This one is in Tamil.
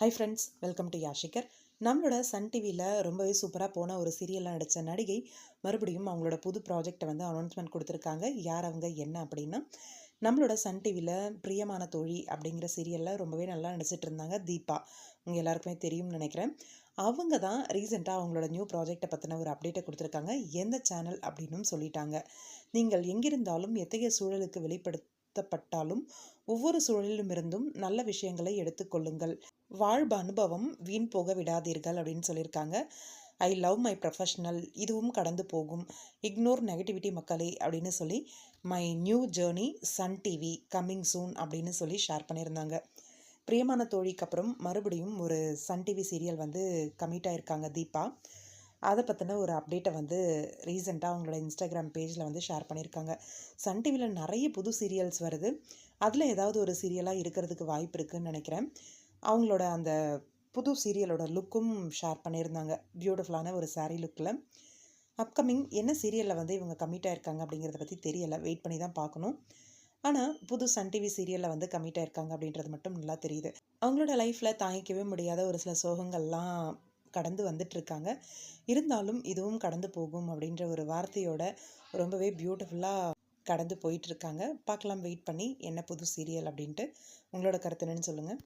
ஹை ஃப்ரெண்ட்ஸ் வெல்கம் டு யாஷிகர் நம்மளோட சன் டிவியில் ரொம்பவே சூப்பராக போன ஒரு சீரியலாக நடித்த நடிகை மறுபடியும் அவங்களோட புது ப்ராஜெக்டை வந்து அனௌன்ஸ்மெண்ட் கொடுத்துருக்காங்க. யார் அவங்க என்ன அப்படின்னா நம்மளோட சன் டிவியில் பிரியமான தோழி அப்படிங்கிற சீரியலில் ரொம்பவே நல்லா நடிச்சிட்டு இருந்தாங்க தீபா. உங்கள் எல்லாருக்குமே தெரியும்னு நினைக்கிறேன். அவங்க தான் ரீசெண்டாக அவங்களோட நியூ ப்ராஜெக்டை பற்றின ஒரு அப்டேட்டை கொடுத்துருக்காங்க. எந்த சேனல் அப்படின்னும் சொல்லிட்டாங்க. நீங்கள் எங்கிருந்தாலும் எத்தகைய சூழலுக்கு வருத்தப்பட்டாலும் ஒவ்வொரு சூழலிலுமிருந்தும் நல்ல விஷயங்களை எடுத்துக்கொள்ளுங்கள் வாழ்வு அனுபவம் வீண் போக விடாதீர்கள் அப்படின்னு சொல்லியிருக்காங்க. ஐ லவ் மை ப்ரொஃபஷ்னல் இதுவும் கடந்து போகும். இக்னோர் நெகட்டிவிட்டி மக்களே அப்படின்னு சொல்லி my new journey Sun TV coming soon அப்படின்னு சொல்லி ஷேர் பண்ணியிருந்தாங்க. பிரியமான தோழிக்கு அப்புறம் மறுபடியும் ஒரு சன் டிவி சீரியல் வந்து கமிட் ஆயிருக்காங்க தீபா. அதை பற்றின ஒரு அப்டேட்டை வந்து ரீசெண்டாக அவங்களோட இன்ஸ்டாகிராம் பேஜில் வந்து ஷேர் பண்ணியிருக்காங்க. சன் டிவியில் நிறைய புது சீரியல்ஸ் வருது. அதில் ஏதாவது ஒரு சீரியலாக இருக்கிறதுக்கு வாய்ப்பு இருக்குதுன்னு நினைக்கிறேன். அவங்களோட அந்த புது சீரியலோட லுக்கும் ஷேர் பண்ணியிருந்தாங்க. பியூட்டிஃபுல்லான ஒரு சாரீ லுக்கில் அப்கமிங் என்ன சீரியலில் வந்து இவங்க கமிட் ஆயிருக்காங்க அப்படிங்கிறத பற்றி தெரியலை. வெயிட் பண்ணி தான் பார்க்கணும். ஆனால் புது சன் டிவி சீரியலில் வந்து கமிட் ஆயிருக்காங்க அப்படின்றது மட்டும் நல்லா தெரியுது. அவங்களோட லைஃப்பில் தாங்கிக்கவே முடியாத ஒரு சில சோகங்கள்லாம் கடந்து வந்துட்டுருக்காங்க இருந்தாலும் இதுவும் கடந்து போகும் அப்படின்ற ஒரு வார்த்தையோட ரொம்பவே பியூட்டிஃபுல்லாக கடந்து போயிட்டுருக்காங்க பார்க்கலாம் வெயிட் பண்ணி என்ன புது சீரியல் அப்படின்ட்டு உங்களோட கருத்து என்னன்னு சொல்லுங்கள்